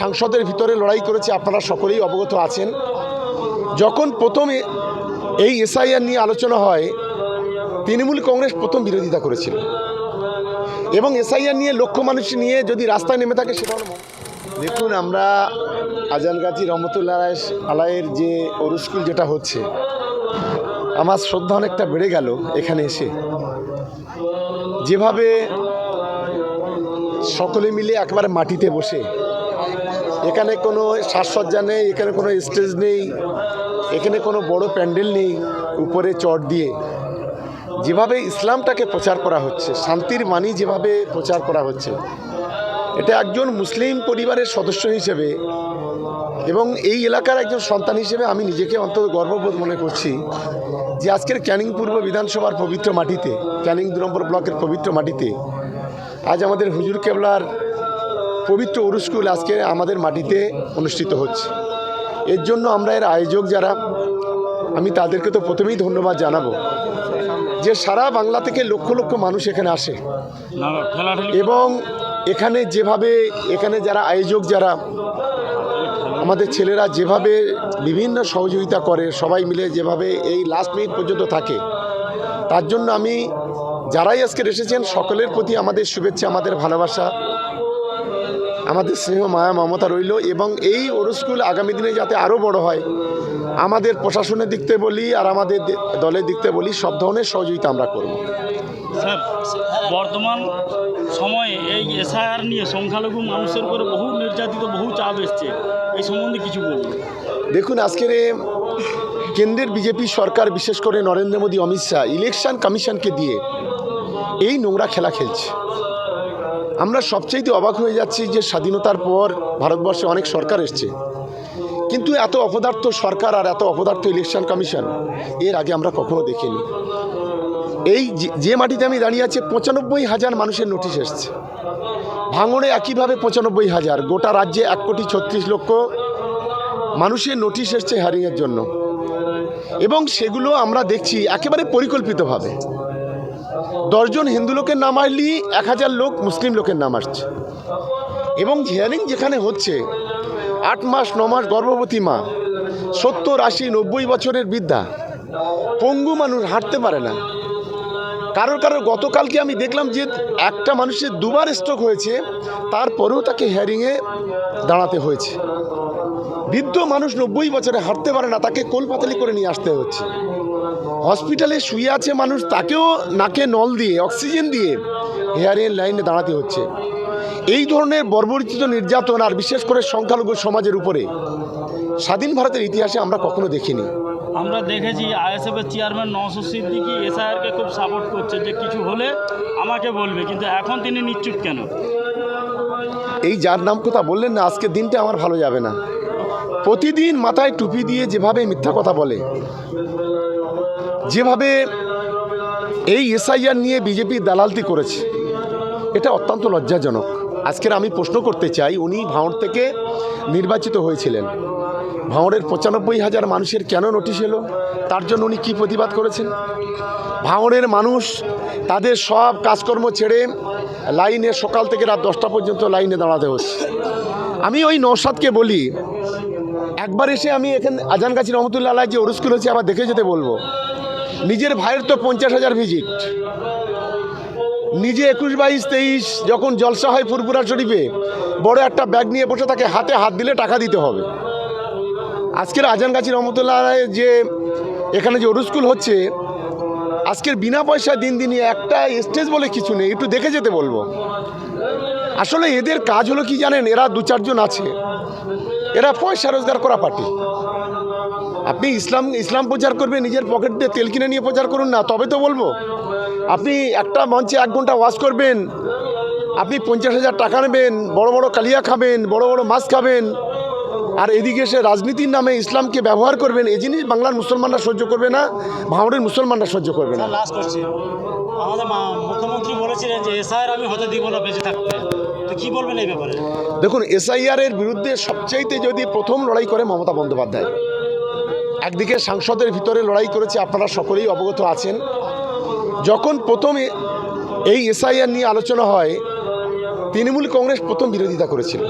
সাংসদের ভিতরে লড়াই করেছে, আপনারা সকলেই অবগত আছেন। যখন প্রথমে এই এসআইআর নিয়ে আলোচনা হয়, তৃণমূল কংগ্রেস প্রথম বিরোধিতা করেছিল। এবং এসআইআর নিয়ে লক্ষ মানুষ নিয়ে যদি রাস্তায় নেমে থাকে, সেটা দেখুন, আমরা আজানগাছি রহমতুল্লাহ আলাইয়ের যে অরুস্কুল যেটা হচ্ছে, আমার শ্রদ্ধা অনেকটা বেড়ে গেল এখানে এসে। যেভাবে সকলে মিলে একেবারে মাটিতে বসে এখানে কোনো সাজসজ্জা নেই, এখানে কোনো স্টেজ নেই, এখানে কোনো বড় প্যান্ডেল নেই উপরে চট দিয়ে। যেভাবে ইসলামটাকে প্রচার করা হচ্ছে, শান্তির মানি যেভাবে প্রচার করা হচ্ছে, এটা একজন মুসলিম পরিবারের সদস্য হিসেবে এবং এই এলাকার একজন সন্তান হিসেবে আমি নিজেকে অন্তত গর্ববোধ মনে করছি যে আজকের ক্যানিং পূর্ব বিধানসভার পবিত্র মাটিতে, ক্যানিং দু নম্বর ব্লকের পবিত্র মাটিতে আজ আমাদের হুজুর কেবলার পবিত্র উরুস্কুল আজকে আমাদের মাটিতে অনুষ্ঠিত হচ্ছে। এর জন্য আমরা এর আয়োজক যারা, আমি তাদেরকে তো প্রথমেই ধন্যবাদ জানাব। যে সারা বাংলা থেকে লক্ষ লক্ষ মানুষ এখানে আসে। এবং এখানে যেভাবে, এখানে যারা আয়োজক যারা, আমাদের ছেলেরা যেভাবে বিভিন্ন সহযোগিতা করে, সবাই মিলে যেভাবে এই লাস্ট মিনিট পর্যন্ত থাকে, তার জন্য আমি, যারাই আজকে এসেছেন, সকলের প্রতি আমাদের শুভেচ্ছা, আমাদের ভালোবাসা। আমাদের স্নেহ মায়া মমতা রইল এবং এই ওরস্কুল আগামী দিনে যাতে আরও বড় হয় আমাদের প্রশাসনের দিক থেকে বলি আর আমাদের দলের দিক থেকে বলি সব ধরনের সহযোগিতা আমরা করব। স্যার বর্তমান সময়ে এই এসআইআর নিয়ে সংখ্যালঘু মানুষের উপরে বহু নির্যাতিত বহু চাপ এসছে। এই সম্বন্ধে কিছু বলুন। দেখুন আজকের কেন্দ্রের বিজেপি সরকার বিশেষ করে নরেন্দ্র মোদী অমিত শাহ ইলেকশন কমিশনকে দিয়ে এই নোংরা খেলা খেলছে। আমরা সবচাইতে অবাক হয়ে যাচ্ছি যে স্বাধীনতার পর ভারতবর্ষে অনেক সরকার এসছে। কিন্তু এত অপদার্থ সরকার আর এত অপদার্থ ইলেকশন কমিশন এর আগে আমরা কখনো দেখিনি। এই যে- যে মাটিতে আমি দাঁড়িয়ে আছি, পঁচানব্বই হাজার মানুষের নোটিশ এসছে। ভাঙড়ে একইভাবে পঁচানব্বই হাজার, গোটা রাজ্যে এক কোটি ছত্রিশ লক্ষ মানুষের নোটিশ এসছে হ্যারিংয়ের জন্য। এবং সেগুলো আমরা দেখছি একেবারে পরিকল্পিতভাবে। দশজন হিন্দু লোকের নাম আসলেই এক হাজার লোক মুসলিম লোকের নাম আসছে। এবং হিয়ারিং যেখানে হচ্ছে, আট মাস, ন মাস গর্ভবতী মা, সত্তর, আশি, নব্বই বছরের বৃদ্ধা, পঙ্গু মানুষ হাঁটতে পারে না। কারোর কারোর গতকালকে আমি দেখলাম যে একটা মানুষের দুবার স্ট্রোক হয়েছে, তারপরেও তাকে হিয়ারিংয়ে দাঁড়াতে হয়েছে। বৃদ্ধ মানুষ নব্বই বছরে হাঁটতে পারে না, তাকে কোলপাতালি করে নিয়ে আসতে হচ্ছে। হসপিটালে শুয়ে আছে মানুষ তাকেও নাকে নল দিয়ে অক্সিজেন দিয়ে হেয়ারের লাইনে দাঁড়াতে হচ্ছে। এই ধরনের বর্বরিচিত নির্যাতন আর বিশেষ করে সংখ্যালঘু সমাজের উপরে স্বাধীন ভারতের ইতিহাসে আমরা কখনো দেখিনি। আমরা দেখেছি আইএসএফের চেয়ারম্যান নওশাদ সিদ্দিকি এসআইআরকে খুব সাপোর্ট করছে যে কিছু হলে আমাকে বলবে কিন্তু এখন তিনি নিশ্চুপ কেন? এই যার নাম কথা বললেন না আজকের দিনটা আমার ভালো যাবে না। প্রতিদিন মাথায় টুপি দিয়ে যেভাবে মিথ্যা কথা বলে যেভাবে এই এসআইআর নিয়ে বিজেপি দালালতি করেছে, এটা অত্যন্ত লজ্জাজনক। আজকের আমি প্রশ্ন করতে চাই, উনি ভাঁড় থেকে নির্বাচিত হয়েছিলেন। ভাঁড়ের পঁচানব্বই হাজার মানুষের কেন নোটিশ এলো? তার জন্য উনি কী প্রতিবাদ করেছেন? ভাঁড়ের মানুষ তাদের সব কাজকর্ম ছেড়ে লাইনে সকাল থেকে রাত দশটা পর্যন্ত লাইনে দাঁড়াতে হচ্ছে। আমি ওই নৌসাদকে বলি, একবার এসে আমি এখানে আজানগাছি রহমতুল্লাহ যে ওরস্কুল হচ্ছে আবার দেখে যেতে বলব। নিজের ভাইয়ের তো পঞ্চাশ হাজার ভিজিট নিজে একুশ বাইশ তেইশ যখন জলসা হয় ফুরপুরা শরীফে, বড় একটা ব্যাগ নিয়ে বসে তাকে হাতে হাত দিলে টাকা দিতে হবে। আজকের আজানগাছি রহমতুল্লাহ আলাইয়ের যে এখানে যে ওরস্কুল হচ্ছে, আজকের বিনা পয়সা দিন দিনই একটা স্টেজ বলে কিছু নেই, একটু দেখে যেতে বলব। আসলে এদের কাজ হলো কি জানেন, এরা দু চারজন আছে। এরা পয়সা রোজগার করা পার্টি। আপনি ইসলাম ইসলাম প্রচার করবেন নিজের পকেট দিয়ে তেল কিনে নিয়ে প্রচার করুন না তবে তো বলব। আপনি একটা মঞ্চে এক ঘণ্টা ওয়াশ করবেন আপনি পঞ্চাশ হাজার টাকা নেবেন বড় বড় কালিয়া খাবেন বড় বড় মাছ খাবেন আর এদিকে এসে রাজনীতির নামে ইসলামকে ব্যবহার করবেন এই জিনিস বাংলার মুসলমানরা সহ্য করবে না ভাঙড়ের মুসলমানরা সহ্য করবে না। আমাদের মুখ্যমন্ত্রী বলেছিলেন যে এসআইআর আমি হতে দিব না বেঁচে থাকতে। তো কি বলবেন এই ব্যাপারে? দেখুন এসআইআর এর বিরুদ্ধে সবচাইতে যদি প্রথম লড়াই করে মমতা বন্দ্যোপাধ্যায় একদিকে সাংসদের ভিতরে লড়াই করেছে, আপনারা সকলেই অবগত আছেন। যখন প্রথমে এই এসআইআর নিয়ে আলোচনা হয়, তৃণমূল কংগ্রেস প্রথম বিরোধিতা করেছিল।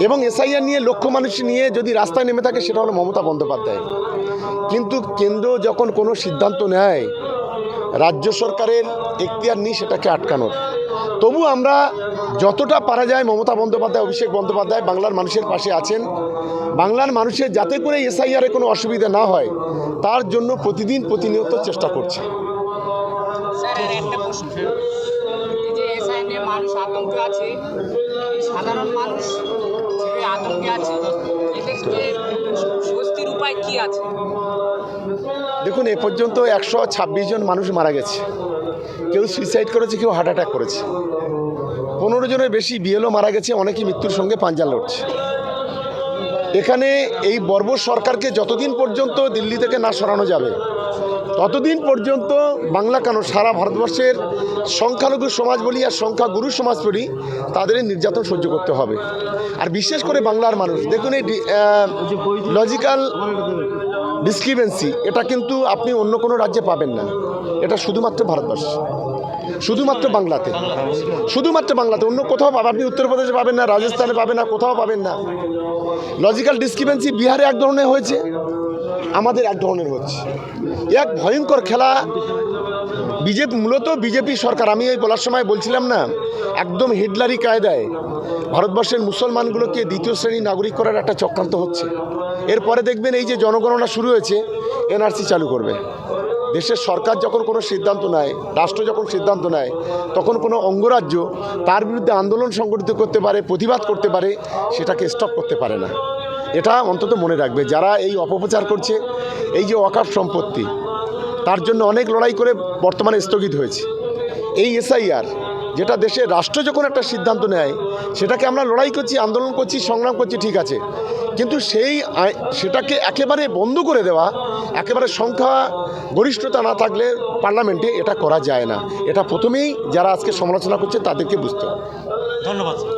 এবং এসআইআর নিয়ে লক্ষ মানুষ নিয়ে যদি রাস্তায় নেমে থাকে, সেটা হলো মমতা বন্দ্যোপাধ্যায়। কিন্তু কেন্দ্র যখন কোনো সিদ্ধান্ত নেয়, রাজ্য সরকারের এখতিয়ার নেই সেটাকে আটকানোর। তবু আমরা যতটা পারা যায় মমতা বন্দ্যোপাধ্যায়, অভিষেক বন্দ্যোপাধ্যায় বাংলার মানুষের পাশে আছেন। বাংলার মানুষের যাতে করে এসআইআরে কোনো অসুবিধা না হয়, তার জন্য প্রতিদিন প্রতিনিয়ত চেষ্টা করছে। দেখুন, এ পর্যন্ত একশো ছাব্বিশ জন মানুষ মারা গেছে। কেউ সুইসাইড করেছে, কেউ হার্ট অ্যাটাক করেছে। পনেরো জনের বেশি বিএলও মারা গেছে, অনেকেই মৃত্যুর সঙ্গে পাঞ্জা লড়ছে। এখানে এই বর্ব সরকারকে যতদিন পর্যন্ত দিল্লি থেকে না সরানো যাবে, ততদিন পর্যন্ত বাংলা কেন সারা ভারতবর্ষের সংখ্যালঘু সমাজ বলি আর সংখ্যাগুরু সমাজ বলি, তাদের নির্যাতন সহ্য করতে হবে। আর বিশেষ করে বাংলার মানুষ, দেখুন এই লজিক্যাল ডিসক্রিপেন্সি এটা কিন্তু আপনি অন্য কোনো রাজ্যে পাবেন না। এটা শুধুমাত্র ভারতবর্ষে। শুধুমাত্র বাংলাতে। শুধুমাত্র বাংলাতে। অন্য কোথাও পাবেন আপনি, উত্তরপ্রদেশে পাবেন না, রাজস্থানে পাবেন না, কোথাও পাবেন না। লজিক্যাল ডিসক্রিপেন্সি বিহারে এক ধরনের হয়েছে। আমাদের এক ধরনের হচ্ছে। এক ভয়ঙ্কর খেলা। বিজেপি, মূলত বিজেপি সরকার। আমি এই বলার সময় বলছিলাম না, একদম হিটলারি কায়দায় ভারতবর্ষের মুসলমানগুলোকে দ্বিতীয় শ্রেণি নাগরিক করার একটা চক্রান্ত হচ্ছে। এরপরে দেখবেন এই যে জনগণনা শুরু হয়েছে, এনআরসি চালু করবে। দেশের সরকার যখন কোনো সিদ্ধান্ত নেয়, রাষ্ট্র যখন সিদ্ধান্ত নেয়, তখন কোনো অঙ্গরাজ্য তার বিরুদ্ধে আন্দোলন সংগঠিত করতে পারে, প্রতিবাদ করতে পারে, সেটাকে স্টপ করতে পারে না। এটা অন্তত মনে রাখবে যারা এই অপপ্রচার করছে এই যে অকাপ সম্পত্তি তার জন্য অনেক লড়াই করে বর্তমানে স্থগিত হয়েছে। এই এসআইআর যেটা দেশের রাষ্ট্র যখন একটা সিদ্ধান্ত নেয় সেটাকে আমরা লড়াই করছি আন্দোলন করছি সংগ্রাম করছি ঠিক আছে। কিন্তু সেই সেটাকে একেবারে বন্ধ করে দেওয়া একেবারে সংখ্যা গরিষ্ঠতা না থাকলে পার্লামেন্টে এটা করা যায় না। এটা প্রথমেই যারা আজকে সমালোচনা করছে তাদেরকে বুঝতে হবে। ধন্যবাদ স্যার।